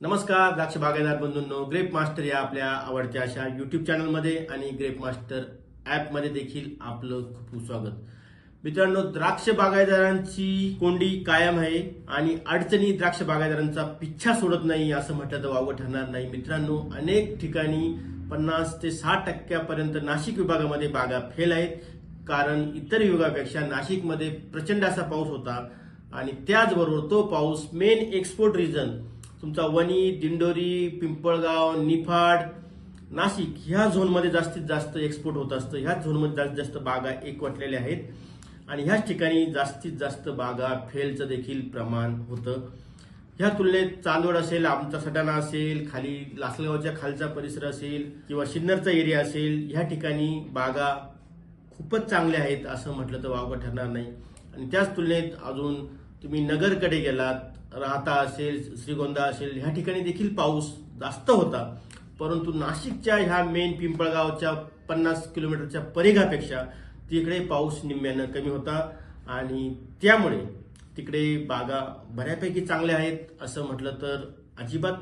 नमस्कार द्राक्ष बागायदार बंधूंनो grep master या आपल्या आवडत्या अशा युट्यूब चॅनलमध्ये आणि ग्रेप मास्टर ॲपमध्ये देखील आपलं खूप स्वागत. मित्रांनो द्राक्ष बागायदारांची कोंडी कायम आहे आणि अडचणी द्राक्ष बागायदारांचा पिच्छा सोडत नाही असं म्हटलं तर वावं ठरणार नाही. मित्रांनो अनेक ठिकाणी पन्नास ते साठ टक्क्यापर्यंत नाशिक विभागामध्ये बागा फेल आहेत. कारण इतर विभागापेक्षा नाशिकमध्ये प्रचंड असा पाऊस होता आणि त्याचबरोबर तो पाऊस मेन एक्सपोर्ट रिजन तुमचा वणी दिंडोरी पिंपळगाव निफाड नाशिक ह्या झोनमध्ये जास्तीत जास्त एक्सपोर्ट होत असतं. ह्याच झोनमध्ये जास्तीत जास्त बागा एकवटलेल्या आहेत. आणि ह्याच ठिकाणी जास्तीत जास्त बागा फेलचं देखील प्रमाण होतं. ह्या तुलनेत चांदवड असेल आमचा सटाणा असेल खाली लासलगावच्या खालचा परिसर असेल किंवा सिन्नरचा एरिया असेल ह्या ठिकाणी बागा खूपच चांगल्या आहेत असं म्हटलं तर वावगं ठरणार नाही. आणि त्याच तुलनेत अजून तुम्ही नगरकडे गेलात राहता असेल श्रीगोंदा असेल ह्या ठिकाणी देखील पाऊस जास्त होता. परंतु नाशिकच्या ह्या मेन पिंपळगावच्या पन्नास किलोमीटरच्या परिघापेक्षा तिकडे पाऊस निम्म्यानं कमी होता आणि त्यामुळे तिकडे बागा बऱ्यापैकी चांगल्या आहेत. असं म्हटलं तर अजिबात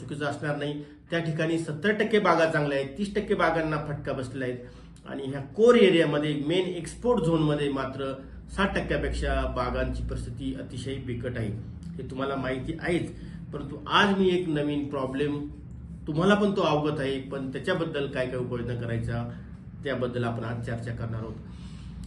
चुकीचं असणार नाही. त्या ठिकाणी सत्तर टक्के बागा चांगल्या आहेत तीस टक्के बागांना फटका बसलेला आहेत आणि ह्या कोर एरियामध्ये मेन एक्सपोर्ट झोनमध्ये मात्र साठ टक्क्यापेक्षा बागांची परिस्थिती अतिशय बिकट आहे. हे तुम्हाला माहिती आहेच. परंतु आज मी एक नवीन प्रॉब्लेम तुम्हाला पण तो अवगत आहे पण त्याच्याबद्दल काय काय उपाययोजना करायचा त्याबद्दल आपण आज चर्चा करणार आहोत.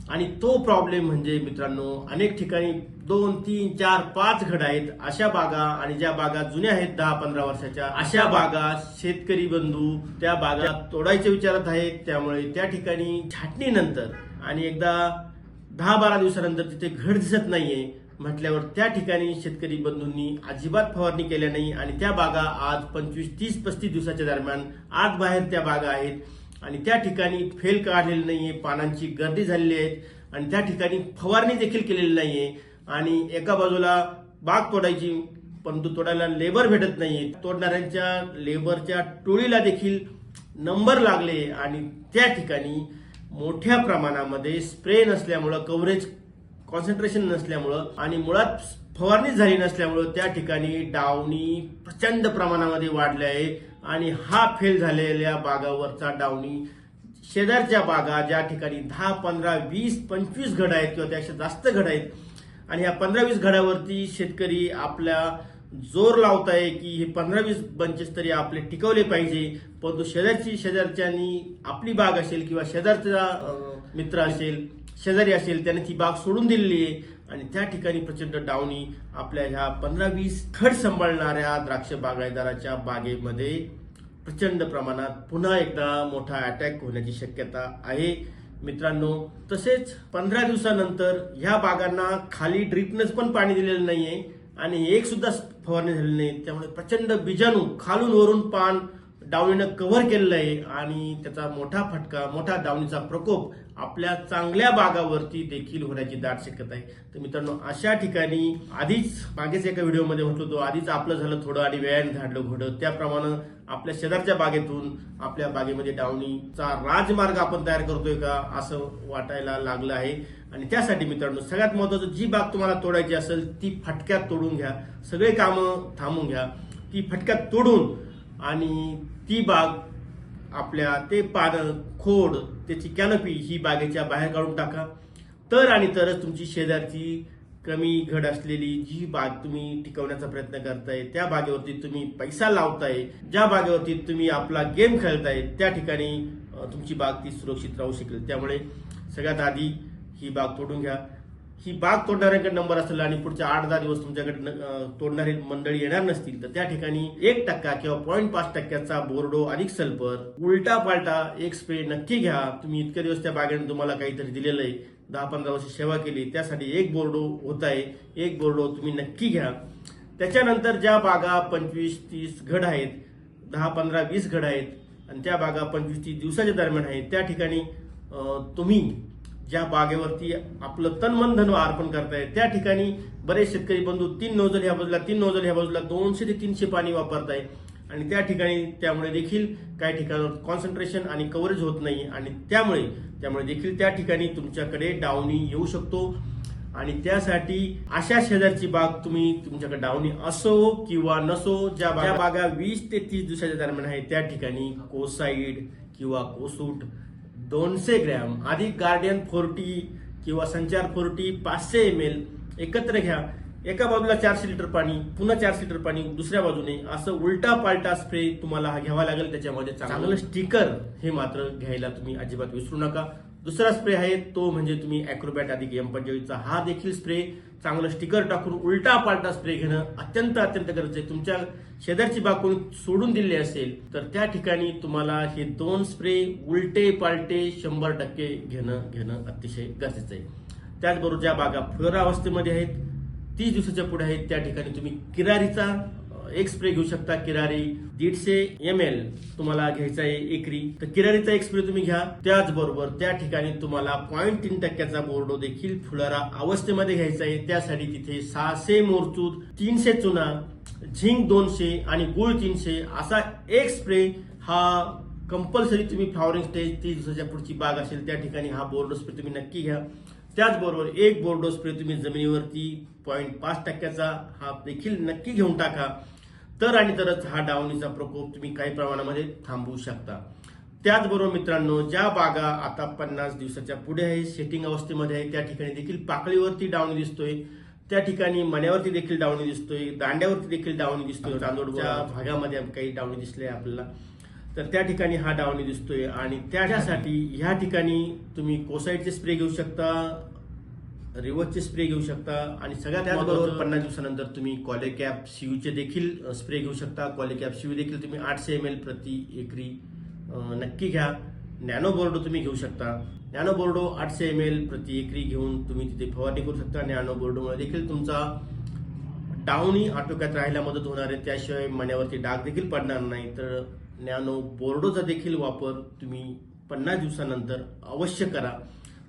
आणि तो प्रॉब्लेम म्हणजे मित्रांनो अनेक ठिकाणी दोन तीन चार पाच घड आहेत. अशा बागा आणि ज्या बागा जुन्या आहेत दहा पंधरा वर्षाच्या अशा बागा शेतकरी बंधू त्या बागा तोडायचे विचारत आहेत. त्यामुळे त्या ठिकाणी छाटणीनंतर आणि एकदा दहा बारा दिवसानंतर तिथे घड दिसत नाहीये. म्हटल्यावर त्या ठिकाणी शेतकरी बंधूंनी अजिबात फवारणी केल्या नाही आणि त्या बागा आज पंचवीस तीस पस्तीस दिवसाच्या दरम्यान आत बाहेर त्या बागा आहेत. आणि त्या ठिकाणी फेल काढलेली नाहीये पानांची गर्दी झालेली आहेत आणि त्या ठिकाणी फवारणी देखील केलेली नाहीये. आणि एका बाजूला बाग तोडायची परंतु तोडायला लेबर भेटत नाहीये. तोडणाऱ्यांच्या लेबरच्या टोळीला देखील नंबर लागले आणि त्या ठिकाणी मोठ्या प्रमाणामध्ये स्प्रे नसल्यामुळं कव्हरेज कॉन्सन्ट्रेशन नसल्यामुळं आणि मुळात फवारणी झाली नसल्यामुळं त्या ठिकाणी डावणी प्रचंड प्रमाणामध्ये वाढले आहे आणि हा फेल झालेल्या बागावरचा डावणी शेजारच्या बागा ज्या ठिकाणी दहा पंधरा वीस पंचवीस घड आहेत किंवा त्यापेक्षा जास्त घड आहेत आणि या पंधरा वीस घडावरती शेतकरी आपल्या जोर लावताय की हे पंधरा वीस बंचेस तरी आपले टिकवले पाहिजे परंतु शेजारची शेजारच्यानी आपली बाग असेल किंवा शेजारचा मित्र असेल शेजारी असेल त्याने ती बाग सोडून दिलेली आहे. आणि त्या ठिकाणी प्रचंड डावणी आपल्या ह्या पंधरा वीस खड सांभाळणाऱ्या द्राक्ष बागायदाराच्या बागेमध्ये प्रचंड प्रमाणात पुन्हा एकदा मोठा अटॅक होण्याची शक्यता आहे. मित्रांनो तसेच पंधरा दिवसानंतर ह्या बागांना खाली ड्रिपनच पण पाणी दिलेलं नाहीये. आणि एक सुद्धा फवारणी झाली नाही. त्यामुळे प्रचंड बीजाणू खालून वरून पान डावणीनं कव्हर केलेलं आहे आणि त्याचा मोठा फटका मोठा डावणीचा प्रकोप आपल्या चांगल्या बागावरती देखील होण्याची दाट शक्यता आहे. तर मित्रांनो अशा ठिकाणी आधीच मागेच एका व्हिडिओमध्ये म्हटलो होतो आधीच आपलं झालं थोडं आणि व्यायाम झाडलं घोडं. त्याप्रमाणे आपल्या शेजारच्या बागेतून आपल्या बागेमध्ये डावणीचा राजमार्ग आपण तयार करतोय का असं वाटायला लागलं आहे. आणि त्यासाठी मित्रांनो सगळ्यात महत्वाचं जी बाग तुम्हाला तोडायची असेल ती फटक्यात तोडून घ्या. सगळे कामं थांबून घ्या. ती फटक्यात तोडून आणि ती बाग आपल्या ते पानं खोड त्याची कॅनपी ही बागेच्या बाहेर काढून टाका. तर आणि तरच तुमची शेजारची कमी घड असलेली जी बाग तुम्ही टिकवण्याचा प्रयत्न करताय त्या बागेवरती तुम्ही पैसा लावताय ज्या बागेवरती तुम्ही आपला गेम खेळताय त्या ठिकाणी तुमची बाग ती सुरक्षित राहू शकेल. त्यामुळे सगळ्यात आधी ही बाग तोडून घ्या. ही बाग तोडणाऱ्यांकडे नंबर असेल आणि पुढच्या आठ दहा दिवस तुमच्याकडे न- तोडणारी मंडळी येणार नसतील तर त्या ठिकाणी एक टक्का किंवा पॉईंट पाच टक्क्याचा बोर्डो अधिक सल्फर उलटा पालटा एक स्प्रे नक्की घ्या. तुम्ही इतके दिवस त्या बागेने तुम्हाला काहीतरी दिलेलं आहे. दहा पंधरा वर्ष सेवा केली त्यासाठी एक बोर्डो होत आहे. एक बोर्डो तुम्ही नक्की घ्या. त्याच्यानंतर ज्या बागा पंचवीस तीस घड आहेत दहा पंधरा वीस घड आहेत आणि त्या बागा पंचवीस तीस दिवसाच्या दरम्यान आहेत त्या ठिकाणी तुम्ही ज्या बागेवरती आपलं तन मन धन अर्पण करताय त्या ठिकाणी बरेच शेतकरी बंधू तीन नोजल ह्या बाजूला तीन नोजल ह्या बाजूला दोनशे ते तीनशे पाणी वापरताय. आणि त्या ठिकाणी त्यामुळे देखील काही ठिकाणावर कॉन्सन्ट्रेशन आणि कव्हरेज होत नाही. आणि त्यामुळे त्यामुळे देखील त्या ठिकाणी तुमच्याकडे डावणी येऊ शकतो. आणि त्यासाठी अशा शेजारची बाग तुम्ही तुमच्याकडे डावणी असो किंवा नसो ज्या ज्या बागा वीस ते तीस दिवसाच्या दरम्यान आहे त्या ठिकाणी कोसाईड किंवा कोसूट दोनशे ग्रॅम अधिक गार्डियन फोर्टी किंवा संचार फोर्टी पाचशे एम एल एकत्र घ्या. एका बाजूला चारशे लिटर पाणी पुन्हा चारशे लिटर पाणी दुसऱ्या बाजूने असं उलटा पालटा स्प्रे तुम्हाला हा घ्यावा लागेल त्याच्यामध्ये चांगलं स्टिकर हे मात्र घ्यायला तुम्ही अजिबात विसरू नका. दुसरा स्प्रे आहे तो म्हणजे तुम्ही अॅक्रोबॅट अधिक एम पंचवीसचा हा देखील स्प्रे चांगलं स्टिकर टाकून उलटा पालटा स्प्रे घेणं अत्यंत अत्यंत गरजेचं आहे. तुमच्या शेजारची बाग कोणी सोडून दिली असेल तर त्या ठिकाणी तुम्हाला हे दोन स्प्रे उलटे पालटे शंभर टक्के घेणं घेणं अतिशय गरजेचं आहे. त्याचबरोबर ज्या बागा फुलोरावस्थेमध्ये आहेत तीस दिवसाच्या पुढे आहेत त्या ठिकाणी तुम्ही किरारीचा एक स्प्रे घेऊ शकता किरारी. दीडशे एम एल तुम्हाला घ्यायचा आहे एकरी. तर किरारीचा एक स्प्रे तुम्ही घ्या. त्याचबरोबर त्या ठिकाणी तुम्हाला पॉईंट तीन टक्क्याचा बोर्डो देखील फुलारा अवस्थेमध्ये घ्यायचा आहे. त्यासाठी तिथे सहाशे मोरचूद तीनशे चुना झिंक दोनशे आणि गुळ तीनशे असा एक स्प्रे हा कंपल्सरी तुम्ही फ्लॉवरिंग स्टेज तीस दिवसाच्या पुढची बाग असेल त्या ठिकाणी हा बोर्डो स्प्रे तुम्ही नक्की घ्या. त्याचबरोबर एक बोर्डो स्प्रे तुम्ही जमिनीवरती पॉईंट पाच टक्क्याचा हा देखील नक्की घेऊन टाका. तर आणि तरच हा डावणीचा प्रकोप तुम्ही काही प्रमाणामध्ये थांबवू शकता. त्याचबरोबर मित्रांनो ज्या बागा आता पन्नास दिवसाच्या पुढे आहे सेटिंग अवस्थेमध्ये आहे त्या ठिकाणी देखील पाकळीवरती डावणी दिसतोय. त्या ठिकाणी मण्यावरती देखील डावणी दिसतोय दांड्यावरती देखील डावणी दिसतोय. चांदोडच्या भागामध्ये काही डावणी दिसले आपल्याला. तर त्या ठिकाणी हा डावणी दिसतोय आणि त्याच्यासाठी ह्या ठिकाणी तुम्ही कोसाईडचे स्प्रे घेऊ शकता. रिवर्सचे स्प्रे घेऊ शकता. आणि सगळ्यात त्याचबरोबर पन्नास दिवसानंतर तुम्ही कॉलेकॅप सीयूचे देखील स्प्रे घेऊ शकता. कॉलेकॅप सीयू देखील तुम्ही आठशे एम एल प्रति एकरी नक्की घ्या. नॅनो बोर्डो तुम्ही घेऊ शकता. नॅनो बोर्डो आठशे एम एल प्रति एकरी घेऊन तुम्ही तिथे फवारणी करू शकता. नॅनो बोर्डोमुळे देखील तुमचा डाऊनही आटोक्यात राहायला मदत होणार आहे. त्याशिवाय मण्यावरती डाग देखील पडणार नाही. तर नॅनो बोर्डोचा देखील वापर तुम्ही पन्नास दिवसानंतर अवश्य करा.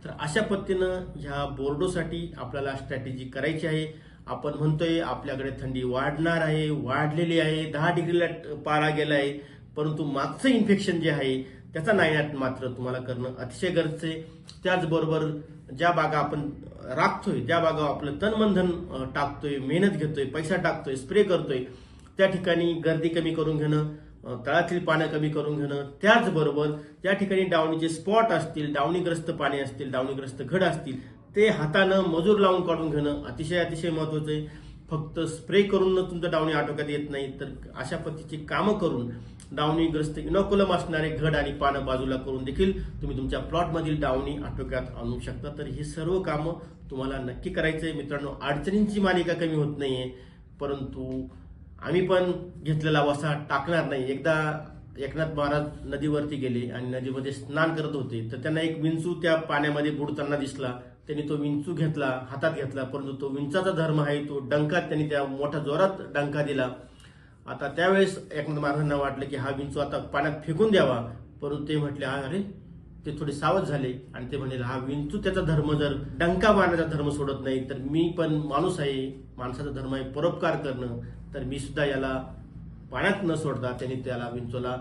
तर अशा पद्धतीनं ह्या बोर्डोसाठी आपल्याला स्ट्रॅटेजी करायची आहे. आपण म्हणतोय आपल्याकडे थंडी वाढणार आहे वाढलेली आहे दहा डिग्रीला पारा गेला आहे परंतु मागचं इन्फेक्शन जे आहे त्याचा नायनाट मात्र तुम्हाला करणं अतिशय गरजेचं आहे. त्याचबरोबर ज्या बागा आपण राखतोय ज्या बागा आपलं तनमंधन टाकतोय मेहनत घेतोय पैसा टाकतोय स्प्रे करतोय त्या ठिकाणी गर्दी कमी करून घेणं तळातील पानं कमी करून घेणं त्याचबरोबर ज्या ठिकाणी डावणीचे स्पॉट असतील डावणीग्रस्त पाणी असतील डावणीग्रस्त घड असतील ते हातानं मजूर लावून काढून घेणं अतिशय अतिशय महत्वाचं आहे. फक्त स्प्रे करून तुमचं डावणी आटोक्यात येत नाही तर अशा पद्धतीची कामं करून डावणीग्रस्त इनोकुलम असणारे घड आणि पानं बाजूला करून देखील तुम्ही तुमच्या प्लॉटमधील डावणी आटोक्यात आणू शकता. तर ही सर्व कामं तुम्हाला नक्की करायचं आहे मित्रांनो अडचणींची मालिका कमी होत नाहीये परंतु आम्ही पण घेतलेला वसा टाकणार नाही. एकदा एकनाथ महाराज नदीवरती गेले आणि नदीमध्ये स्नान करत होते तर त्यांना एक विंचू त्या पाण्यामध्ये बुडताना दिसला. त्यांनी तो विंचू घेतला हातात घेतला परंतु तो विंचाचा धर्म आहे तो डंकात त्यांनी त्या मोठ्या जोरात डंका दिला. आता त्यावेळेस एकनाथ महाराजांना वाटलं की हा विंचू आता पाण्यात फेकून द्यावा. परंतु ते म्हटले "हा, अरे ते थोडे सावध झाले. आणि ते म्हणाले हा विंचू त्याचा धर्म जर डंका मारण्याचा धर्म सोडत नाही तर मी पण माणूस आहे. माणसाचा धर्म आहे परोपकार करणं. तर मी सुद्धा याला पाण्यात न सोडता त्यांनी त्याला विंचूला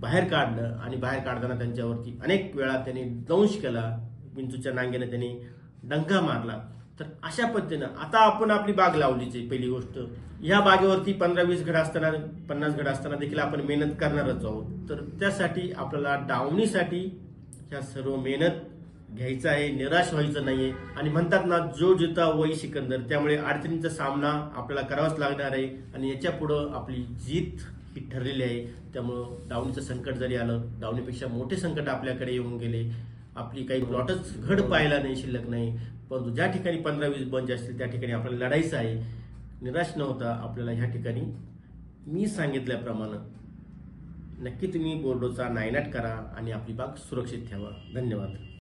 बाहेर काढलं आणि बाहेर काढताना त्यांच्यावरती अनेक वेळा त्यांनी दंश केला. विंचूच्या नांगेने त्यांनी डंका मारला. तर अशा पद्धतीनं आता आपण आपली बाग लावलीच आहे पहिली गोष्ट. या बागेवरती पंधरा वीस घड असताना पन्नास घड असताना देखील आपण मेहनत करणारच आहोत. तर त्यासाठी आपल्याला डावणीसाठी ह्या सर्व मेहनत घ्यायचं आहे निराश व्हायचं नाहीये. आणि म्हणतात ना जो जिता वही सिकंदर. त्यामुळे अडचणींचा सामना आपल्याला करावाच लागणार आहे. आणि याच्या पुढं आपली जीत ही ठरलेली आहे. त्यामुळं डावणीचं संकट जरी आलं डावणीपेक्षा मोठे संकट आपल्याकडे येऊन गेले. आपली काही प्लॉटच घड पाहायला नाही शिल्लक नाही. परंतु ज्या ठिकाणी पंधरा वीस बंच असतील त्या ठिकाणी आपल्याला लढायचं आहे. निराश न होता आपल्याला ह्या ठिकाणी मी सांगितल्याप्रमाणे नक्की तुम्ही बोर्डोचा नायनाट करा आणि आपली बाग सुरक्षित ठेवा. धन्यवाद.